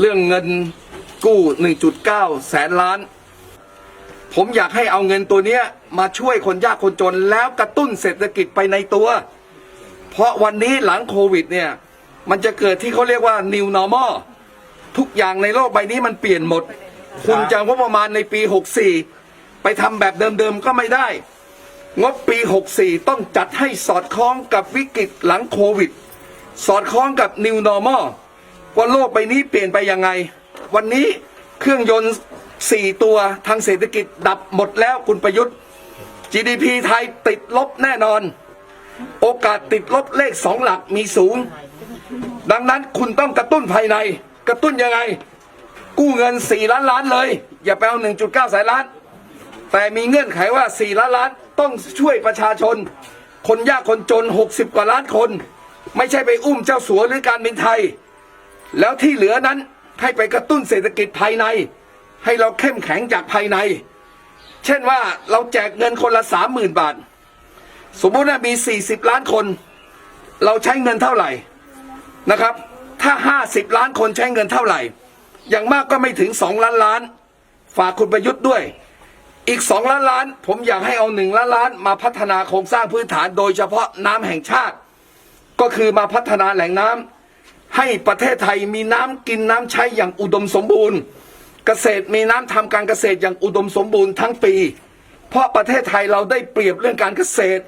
เรื่องเงินกู้ 1.9 แสนล้าน ผมอยากให้เอาเงินตัวเนี้ยมาช่วยคนยากคนจนแล้วกระตุ้นเศรษฐกิจไปในตัว เพราะวันนี้หลังโควิดเนี่ยมันจะเกิดที่เขาเรียกว่า new normal ทุกอย่างในโลกใบนี้มันเปลี่ยนหมด คุณจะงบประมาณในปี 64 ไปทำแบบเดิมๆก็ไม่ได้ งบปี 64 ต้องจัดให้สอดคล้องกับวิกฤตหลังโควิด สอดคล้องกับ new normal ว่าโลกใบนี้เปลี่ยนไปยังไง วันนี้เครื่องยนต์4ตัวทางเศรษฐกิจดับหมดแล้วคุณประยุทธ์ GDP ไทยติดลบแน่นอน โอกาสติดลบเลขสองหลักมีสูง ดังนั้นคุณต้องกระตุ้นภายใน กระตุ้นยังไง กู้เงิน 4 ล้านล้านเลย อย่าไปเอา 1.9แสนล้าน แต่มีเงื่อนไขว่า 4 ล้านล้านต้องช่วยประชาชน คนยากคนจน 60 กว่าล้านคน ไม่ใช่ไปอุ้มเจ้าสัวหรือการบินไทย แล้วที่เหลือนั้นให้ไปกระตุ้นเศรษฐกิจภายใน ให้เราเข้มแข็งจากภายใน เช่นว่าเราแจกเงินคนละ30,000บาท สมมุติว่ามี40ล้านคน เราใช้เงินเท่าไหร่นะครับ ถ้า50ล้านคนใช้เงินเท่าไหร่ อย่างมากก็ไม่ถึง2ล้านล้าน ฝากคุณประยุทธ์ด้วย อีก2ล้านล้าน ผมอยากให้เอา1ล้านล้านมาพัฒนาโครงสร้างพื้นฐานโดยเฉพาะน้ำแห่งชาติ ก็คือมาพัฒนาแหล่งน้ำ ให้ประเทศไทยมีน้ำกินน้ำใช้อย่างอุดมสมบูรณ์ เกษตรมีน้ำทำการเกษตรอย่างอุดมสมบูรณ์ทั้งปี เพราะประเทศไทยเราได้เปรียบเรื่องการเกษตร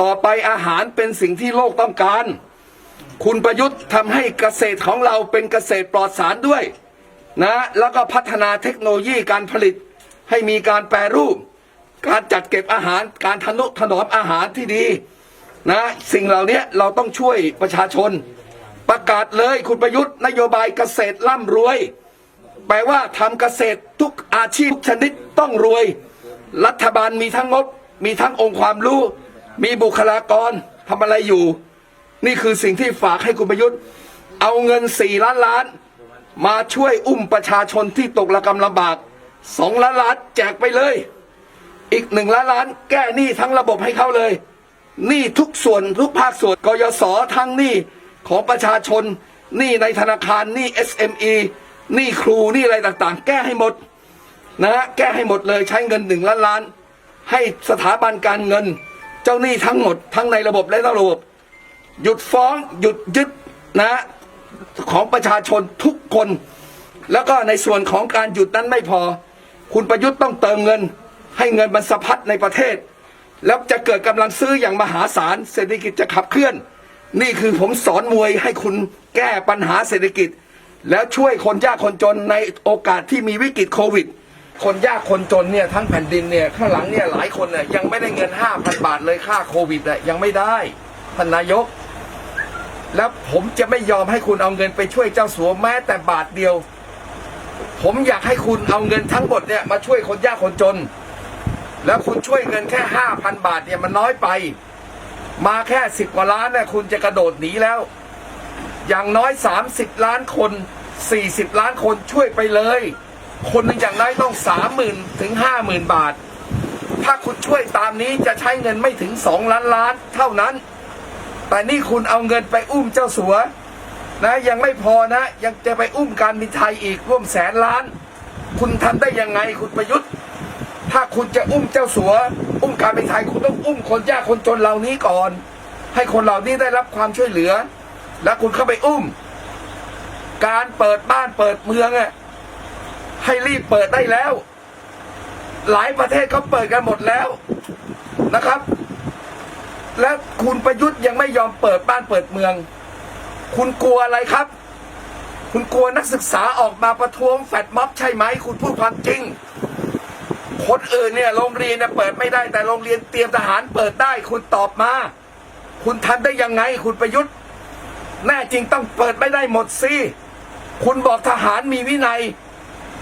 ต่อไปอาหารเป็นสิ่งที่โลกต้องการ คุณประยุทธ์ทำให้เกษตรของเราเป็นเกษตรปลอดสารด้วยนะแล้วก็พัฒนาเทคโนโลยีการผลิตให้มีการแปรรูป การจัดเก็บอาหารการทนุถนอมอาหารที่ดีนะสิ่งเหล่านี้เราต้องช่วยประชาชน ประกาศเลยคุณประยุทธ์นโยบายเกษตรร่ำรวย แปลว่าทำเกษตรทุกอาชีพทุกชนิดต้องรวย รัฐบาลมีทั้งงบ มีทั้งองค์ความรู้ มีบุคลากรทำอะไรอยู่ นี่คือสิ่งที่ฝากให้คุณประยุทธ์ เอาเงินสี่ล้านล้าน มาช่วยอุ้มประชาชนที่ตกระกำลำบากสองล้านล้านแจกไปเลย อีกหนึ่งล้านล้านแก้หนี้ทั้งระบบให้เขาเลยหนี้ทุกส่วนทุกภาคส่วนกยศทั้งหนี้ ของประชาชนหนี้ในธนาคารหนี้ SME หนี้ครูหนี้อะไรต่างๆ แก้ให้หมดนะฮะแก้ให้หมดเลยใช้เงินหนึ่งล้านล้าน ให้สถาบันการเงิน เจ้าหนี้ทั้งหมด ทั้งในระบบและนอกระบบ หยุดฟ้องหยุดยึดนะของประชาชนทุกคน แล้วก็ในส่วนของการหยุดนั้นไม่พอ คุณประยุทธ์ต้องเติมเงิน ให้เงินมันสะพัดในประเทศ แล้วจะเกิดกำลังซื้ออย่างมหาศาลเศรษฐกิจจะขับเคลื่อน นี่คือผมสอนมวยให้คุณแก้ปัญหาเศรษฐกิจ แล้วช่วยคนยากคนจนในโอกาสที่มีวิกฤตโควิด คนยากคนจนเนี่ยทั้งแผ่นดินเนี่ยข้างหลังเนี่ยหลายคนเนี่ยยังไม่ได้เงิน 5,000 บาทเลยค่าโควิดอะยังไม่ได้ท่านนายก แล้วผมจะไม่ยอมให้คุณเอาเงินไปช่วยเจ้าสัวแม้แต่บาทเดียว ผมอยากให้คุณเอาเงินทั้งหมดเนี่ยมาช่วยคนยากคนจน แล้วคุณช่วยเงินแค่ห้าพันบาทเนี่ยมันน้อยไป มาแค่สิบกว่าล้านเนี่ยคุณจะกระโดดหนีแล้ว อย่างน้อยสามสิบล้านคนสี่สิบล้านคนช่วยไปเลย คนหนึ่งอย่างน้อยต้องสามหมื่นถึงห้าหมื่นบาท ถ้าคุณช่วยตามนี้จะใช้เงินไม่ถึงสองล้านล้านเท่านั้น แต่นี่คุณเอาเงินไปอุ้มเจ้าสัวนะยังไม่พอนะ ยังจะไปอุ้มการบินไทยอีกร่วมแสนล้าน คุณทำได้ยังไงคุณประยุทธ์ ถ้าคุณจะอุ้มเจ้าสัว อุ้มการบินไทยคุณต้องอุ้มคนยากคนจนเหล่านี้ก่อน ให้คนเหล่านี้ได้รับความช่วยเหลือ แล้วคุณเข้าไปอุ้ม การเปิดบ้านเปิดเมืองอะให้รีบเปิดได้แล้ว หลายประเทศเขาเปิดกันหมดแล้วนะครับ และคุณประยุทธ์ยังไม่ยอมเปิดบ้านเปิดเมือง คุณกลัวอะไรครับ คุณกลัวนักศึกษาออกมาประท้วงแฟดม็อบใช่ไหม คุณพูดความจริง คนอื่นเนี่ยโรงเรียนเนี่ยเปิดไม่ได้ แต่โรงเรียนเตรียมทหารเปิดได้คุณตอบมา คุณทำได้ยังไง คุณประยุทธ์ แน่จริงต้องเปิดไม่ได้หมดสิคุณบอกทหารมีวินัย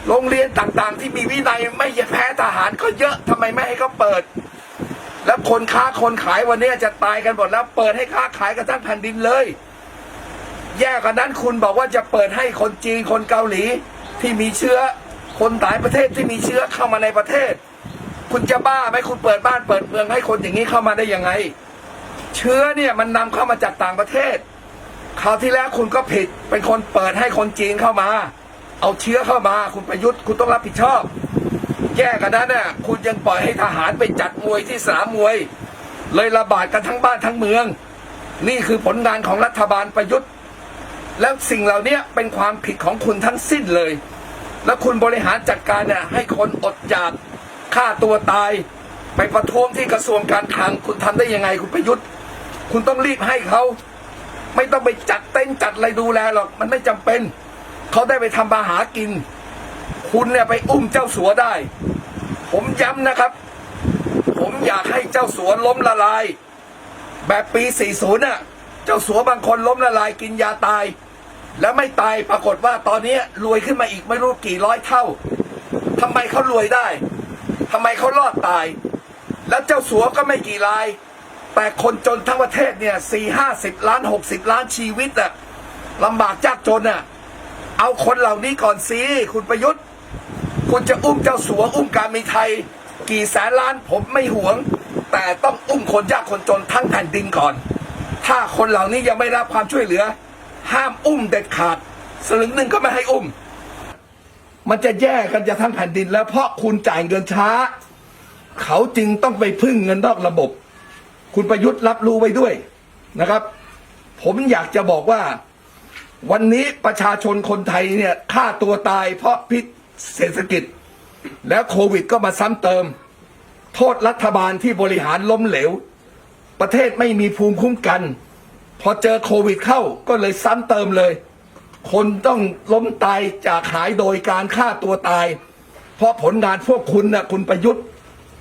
โรงเรียนต่างๆ ที่มีวินัยไม่แพ้ทหารก็เยอะทำไมไม่ให้เขาเปิด แล้วคนค้าคนขายวันนี้จะตายกันหมดแล้ว เปิดให้ค้าขายกันทั้งแผ่นดินเลย แย่กว่านั้นคุณบอกว่าจะเปิดให้คนจีนคนเกาหลีที่มีเชื้อ คนหลายประเทศที่มีเชื้อเข้ามาในประเทศ คุณจะบ้าไหมคุณเปิดบ้านเปิดเมืองให้คนอย่างนี้เข้ามาได้ยังไง เชื้อเนี่ยมันนำเข้ามาจากต่างประเทศคราวที่แล้วคุณก็ผิดเป็นคนเปิดให้คนจีนเข้ามา เอาเชื้อเข้ามา คุณประยุทธ์คุณต้องรับผิดชอบ แย่กันนั้นน่ะคุณยังปล่อยให้ทหารไปจัดมวยที่สนามมวย เลยระบาดกันทั้งบ้านทั้งเมือง นี่คือผลงานของรัฐบาลประยุทธ์ แล้วสิ่งเหล่านี้เป็นความผิดของคุณทั้งสิ้นเลย แล้วคุณบริหารจัดการเนี่ยให้คนอดอยากฆ่าตัวตาย ไปประท้วงที่กระทรวงการคลังคุณทำได้ยังไงคุณประยุทธ์ คุณต้องรีบให้เขา ไม่ต้องไปจัดเต้นจัดอะไรดูแลหรอก มันไม่จำเป็น เขาได้ไปทำมาหากิน คุณเนี่ยไปอุ้มเจ้าสัวได้ ผมย้ำนะครับ ผมอยากให้เจ้าสัวล้มละลาย แบบปี 40น่ะ เจ้าสัวบางคนล้มละลายกินยาตาย แล้วไม่ตายปรากฏว่าตอนนี้รวยขึ้นมาอีกไม่รู้กี่ร้อยเท่าทำไมเขารวยได้ทำไมเขารอดตาย แล้วเจ้าสัวก็ไม่กี่ราย แต่คนจนทั้งประเทศเนี่ยสี่ห้าสิบล้านหกสิบล้านชีวิตอะลำบากยากจนอะเอาคนเหล่านี้ก่อนสิคุณประยุทธ์ คุณจะอุ้มเจ้าสัวอุ้มการมีไทย กี่แสนล้านผมไม่หวง แต่ต้องอุ้มคนยากคนจนทั้งแผ่นดินก่อน ถ้าคนเหล่านี้ยังไม่รับความช่วยเหลือ ห้ามอุ้มเด็ดขาด สลึงหนึ่งก็ไม่ให้อุ้ม มันจะแย่กันจะทั้งแผ่นดิน แล้วเพราะคุณจ่ายเงินช้า เขาจึงต้องไปพึ่งเงินนอกระบบ คุณประยุทธ์รับรู้ไว้ด้วยนะครับ ผมอยากจะบอกว่า วันนี้ประชาชนคนไทยเนี่ยฆ่าตัวตายเพราะพิษเศรษฐกิจ แล้วโควิดก็มาซ้ำเติม โทษรัฐบาลที่บริหารล้มเหลว ประเทศไม่มีภูมิคุ้มกัน พอเจอโควิดเข้าก็เลยซ้ำเติมเลย คนต้องล้มตายจากหายโดยการฆ่าตัวตาย เพราะผลงานพวกคุณน่ะคุณประยุทธ์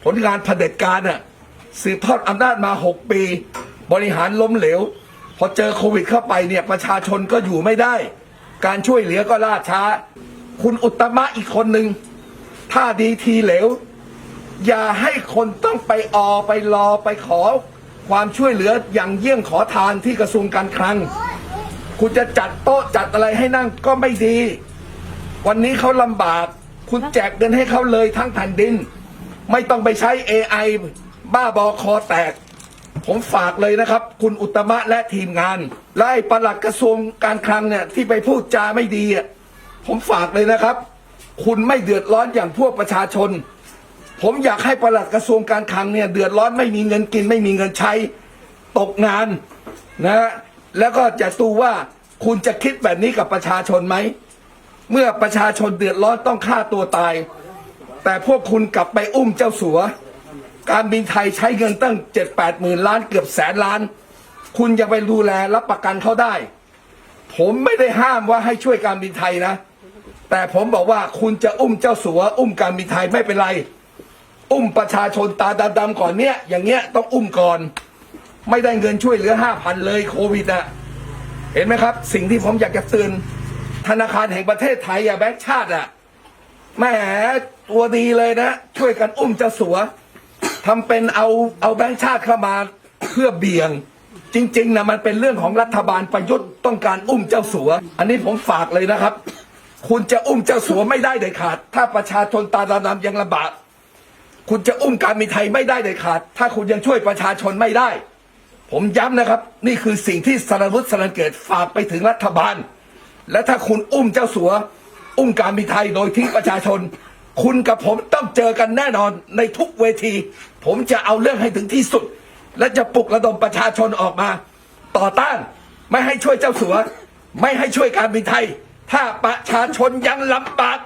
ผลงานเผด็จการน่ะสืบทอดอำนาจมาหกปี บริหารล้มเหลว พอเจอโควิดเข้าไปเนี่ยประชาชนก็อยู่ไม่ได้ การช่วยเหลือก็ล่าช้า คุณอุตตมะอีกคนหนึ่งถ้าดีทีเหลว อย่าให้คนต้องไปออไปรอไปขอ ความช่วยเหลืออย่างเยี่ยงขอทานที่กระทรวงการคลัง คุณจะจัดโต๊ะจัดอะไรให้นั่งก็ไม่ดี วันนี้เขาลำบาก คุณแจกเงินให้เขาเลยทั้งแผ่นดิน ไม่ต้องไปใช้ AI บ้าบอคอแตก ผมฝากเลยนะครับ คุณอุตมะและทีมงาน และไอ้ปลัดกระทรวงการคลังเนี่ยที่ไปพูดจาไม่ดีอะผมฝากเลยนะครับ คุณไม่เดือดร้อนอย่างพวกประชาชน ผมอยากให้ประหลัดกระทรวงการคลังเนี่ยเดือดร้อนไม่มีเงินกิน ไม่มีเงินใช้ตกงานนะฮะแล้วก็จะดูว่าคุณจะคิดแบบนี้กับประชาชนไหม เมื่อประชาชนเดือดร้อนต้องฆ่าตัวตาย แต่พวกคุณกลับไปอุ้มเจ้าสัว การบินไทยใช้เงินตั้งเจ็ดแปดหมื่นล้านเกือบแสนล้าน คุณยังไปดูแลรับประกันเขาได้ ผมไม่ได้ห้ามว่าให้ช่วยการบินไทยนะ แต่ผมบอกว่าคุณจะอุ้มเจ้าสัว อุ้มการบินไทยไม่เป็นไร อุ้มประชาชนตาดำๆก่อนเนี้ยอย่างเงี้ยต้องอุ้มก่อน ไม่ได้เงินช่วยเหลือห้าพันเลยโควิดอะเห็นไหมครับ สิ่งที่ผมอยากจะเตือนธนาคารแห่งประเทศไทยอะแบงค์ชาติอะแหมตัวดีเลยนะ ช่วยกันอุ้มเจ้าสัวทำเป็นเอาเอาแบงค์ชาติเข้ามาเพื่อเบี่ยง จริงๆนะมันเป็นเรื่องของรัฐบาลประยุทธ์ต้องการอุ้มเจ้าสัว อันนี้ผมฝากเลยนะครับ คุณจะอุ้มเจ้าสัวไม่ได้เด็ดขาด ถ้าประชาชนตาดำๆยังลำบาก คุณจะอุ้มการมีไทยไม่ได้เด็ดขาด ถ้าคุณยังช่วยประชาชนไม่ได้ ผมย้ำนะครับ นี่คือสิ่งที่สารวุฒิสรันเกิดฝากไปถึงรัฐบาล และถ้าคุณอุ้มเจ้าสัว อุ้มการมีไทยโดยทิ้งประชาชน คุณกับผมต้องเจอกันแน่นอนในทุกเวที ผมจะเอาเรื่องให้ถึงที่สุด และจะปลุกระดมประชาชนออกมา ต่อต้านไม่ให้ช่วยเจ้าสัว ไม่ให้ช่วยการบินไทย ถ้าประชาชนยังลำบาก